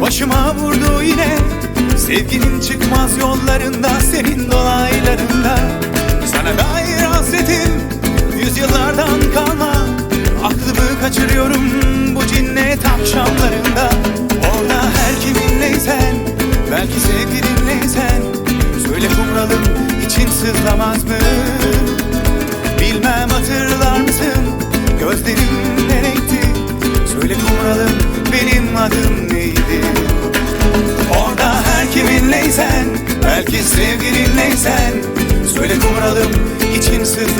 Başıma vurdu yine Sevginin çıkmaz yollarında Senin dolaylarında. Sana dair hasretim Yüzyıllardan kalma. Aklımı kaçırıyorum Bu cinnet akşamlarında. Orada her kiminleysen Belki sevgilinleysen Söyle kumralım için sızlamaz mı? Bilmem hatırlar mısın? Gözlerim ne renkti? Söyle kumralım benim adım neydi kiminleysen Belki sevgilinleysen Söyle kumralım için sızla